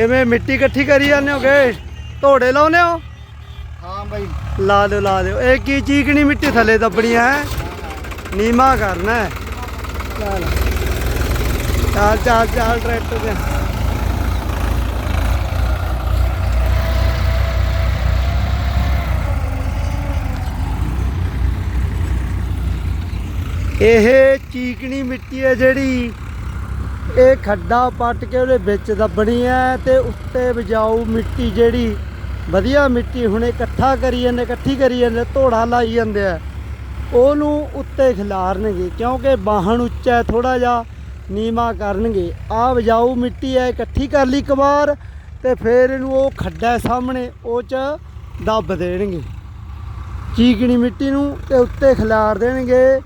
ਕਿਵੇਂ ਮਿੱਟੀ ਇਕੱਠੀ ਕਰੀ ਜਾਂਦੇ ਹੋਗੇ ਧੋੜੇ ਲਾਉਨੇ ਹੋ? ਹਾਂ ਬਾਈ। ਲਾ ਦਿਓ ਲਾ ਦਿਓ। ਇਹ ਕੀ ਚੀਕਣੀ ਮਿੱਟੀ ਥੱਲੇ ਦੱਬਣੀ ਹੈ? ਨੀਮਾ ਕਰਨਾ ਹੈ। ਚੱਲ। ਚੱਲ ਚੱਲ ਚੱਲ ਟਰੈਕਟਰ ਤੇ। ਇਹ ਚੀਕਣੀ ਮਿੱਟੀ ਹੈ ਜਿਹੜੀ ਇਹ ਖੱਡਾ ਪੱਟ ਕੇ ਉਹਦੇ ਵਿੱਚ ਦੱਬਣੀ ਹੈ ਤੇ ਉੱਤੇ ਬਜਾਊ ਮਿੱਟੀ ਜਿਹੜੀ, ਵਧੀਆ ਮਿੱਟੀ ਹੁਣ ਇਕੱਠਾ ਕਰੀ ਜਾਂਦੇ, ਇਕੱਠੀ ਕਰੀ ਜਾਂਦੇ, ਧੋੜਾ ਲਾਈ ਜਾਂਦੇ ਆ। ਉਹਨੂੰ ਉੱਤੇ ਖਿਲਾਰਨਗੇ ਕਿਉਂਕਿ ਬਾਹਣ ਉੱਚਾ ਹੈ ਥੋੜਾ ਜਿਹਾ ਨੀਮਾ ਕਰਨਗੇ। ਆ ਬਜਾਊ ਮਿੱਟੀ ਹੈ, ਇਕੱਠੀ ਕਰ ਲਈ ਕਬਾਰ ਤੇ ਫਿਰ ਇਹਨੂੰ ਉਹ ਖੱਡਾ ਸਾਹਮਣੇ ਉਹ ਚ ਦੱਬ ਦੇਣਗੇ। ਚੀਕਣੀ ਮਿੱਟੀ ਨੂੰ ਤੇ ਉੱਤੇ ਖਿਲਾਰ ਦੇਣਗੇ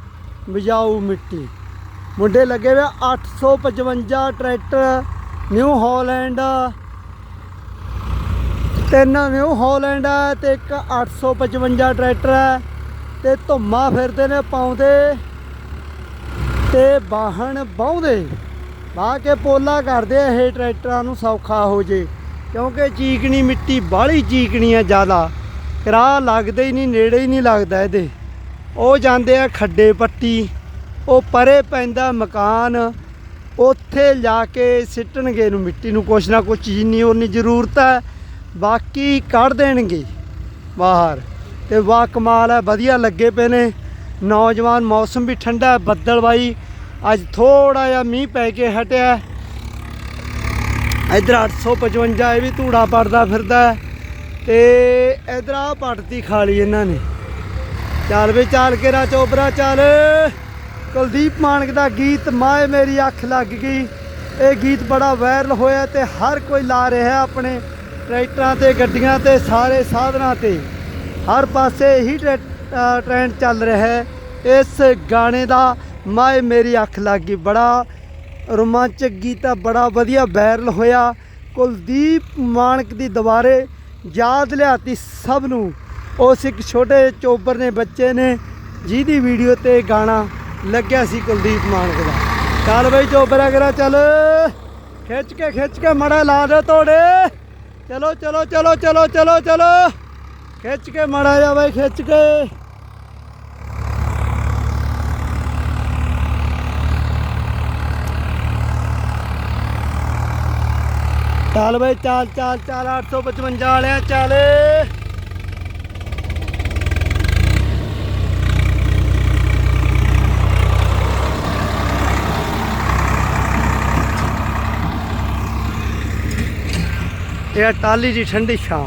ਬਜਾਊ ਮਿੱਟੀ। ਮੁੰਡੇ ਲੱਗੇ ਹੋਏ ਆ 855 ਟਰੈਕਟਰ ਨਿਊ ਹਾਲੈਂਡ ਤਿੰਨ ਨਿਊ ਹਾਲੈਂਡ ਹੈ ਤੇ ਇੱਕ 855 ਟਰੈਕਟਰ ਹੈ ਤੇ ਧੁੰਮਾ ਫਿਰਦੇ ਨੇ ਪਾਉਂਦੇ ਤੇ ਬਾਹਣ ਬਾਉਂਦੇ ਬਾਹ ਕੇ ਪੋਲਾ ਕਰਦੇ ਆ ਇਹ ਟਰੈਕਟਰਾਂ ਨੂੰ ਸੌਖਾ ਹੋ ਜੇ, ਕਿਉਂਕਿ ਚੀਕਣੀ ਮਿੱਟੀ ਬਾਹਲੀ ਚੀਕਣੀ ਆ ਜ਼ਿਆਦਾ। ਕਰਾ ਲੱਗਦੇ ਹੀ ਨਹੀਂ, ਨੇੜੇ ਹੀ ਨਹੀਂ ਲੱਗਦਾ ਇਹਦੇ। ਉਹ ਜਾਂਦੇ ਆ ਖੱਡੇ ਪੱਟੀ। ਉਹ ਪਰੇ ਪੈਂਦਾ ਮਕਾਨ, ਉੱਥੇ ਜਾ ਕੇ ਸਿੱਟਣਗੇ ਨੂੰ ਮਿੱਟੀ ਨੂੰ, ਕੁਛ ਨਾ ਕੁਛ ਜਿੰਨੀ ਉਨੀ ਜ਼ਰੂਰਤ ਹੈ, ਬਾਕੀ ਕੱਢ ਦੇਣਗੇ ਬਾਹਰ। ਤੇ ਵਾਹ ਕਮਾਲ ਹੈ, ਵਧੀਆ ਲੱਗੇ ਪਏ ਨੇ। ਨੌਜਵਾਨ, ਮੌਸਮ ਵੀ ਠੰਡਾ ਹੈ ਬੱਦਲਬਾਈ ਅੱਜ ਥੋੜਾ ਜਿਹਾ ਮੀਂਹ ਪੈ ਕੇ ਹਟਿਆ। ਇਧਰ 855 ਇਹ ਵੀ ਧੂੜਾ ਪੜਦਾ ਫਿਰਦਾ ਹੈ। ਤੇ ਇਧਰ ਆ ਪੜਤੀ ਖਾਲੀ ਇਹਨਾਂ ਨੇ। ਚੱਲ ਵੇ ਚੱਲ ਕੇ ਰਾ ਚੋਬਰਾ ਚੱਲ। ਕੁਲਦੀਪ ਮਾਨਕ ਦਾ ਗੀਤ ਮਾਏ ਮੇਰੀ ਅੱਖ ਲੱਗ ਗਈ। ਇਹ ਗੀਤ ਬੜਾ ਵਾਇਰਲ ਹੋਇਆ ਤੇ ਹਰ ਕੋਈ ਲਾ ਰਿਹਾ ਆਪਣੇ ਟਰੈਕਟਰਾਂ ਤੇ ਗੱਡੀਆਂ ਤੇ ਸਾਰੇ ਸਾਧਨਾਂ ਤੇ। ਹਰ ਪਾਸੇ ਇਹੀ ਟਰੈ- ਅ, ਟ੍ਰੈਂਡ ਚੱਲ ਰਿਹਾ ਹੈ। ਇਸ ਗਾਣੇ ਦਾ ਮਾਏ ਮੇਰੀ ਅੱਖ ਲੱਗ ਗਈ। ਬੜਾ ਰੋਮਾਂਚਕ ਗੀਤ ਆ ਬੜਾ ਵਧੀਆ ਵਾਇਰਲ ਹੋਇਆ। ਕੁਲਦੀਪ ਮਾਨਕ ਦੀ ਦੁਬਾਰੇ ਯਾਦ ਲਿਆਤੀ ਸਭ ਨੂੰ। ਉਸ ਇੱਕ ਛੋਟੇ ਚੋਬਰ ਨੇ ਬੱਚੇ ਨੇ ਜਿਹਦੀ ਵੀਡੀਓ ਤੇ ਗਾਣਾ ਲੱਗਿਆ ਸੀ ਕੁਲਦੀਪ ਮਾਨਕ ਦਾ। ਚੱਲ ਬਈ ਚੋਬਰਾ ਕਰਾ ਚੱਲ। ਖਿੱਚ ਕੇ ਖਿੱਚ ਕੇ ਮੜਾ ਲਾ ਦੇ ਤੋੜੇ। ਚਲੋ ਚਲੋ ਚਲੋ ਚਲੋ ਚਲੋ ਚਲੋ। ਖਿੱਚ ਕੇ ਮੜਾ ਜਾ ਬਈ, ਖਿੱਚ ਕੇ। ਚੱਲ ਬਈ, ਚੱਲ ਚੱਲ ਚੱਲ 855 ਵਾਲਿਆ, ਚੱਲ। ਇਹ ਟਾਲੀ ਦੀ ਠੰਡੀ ਛਾਂ।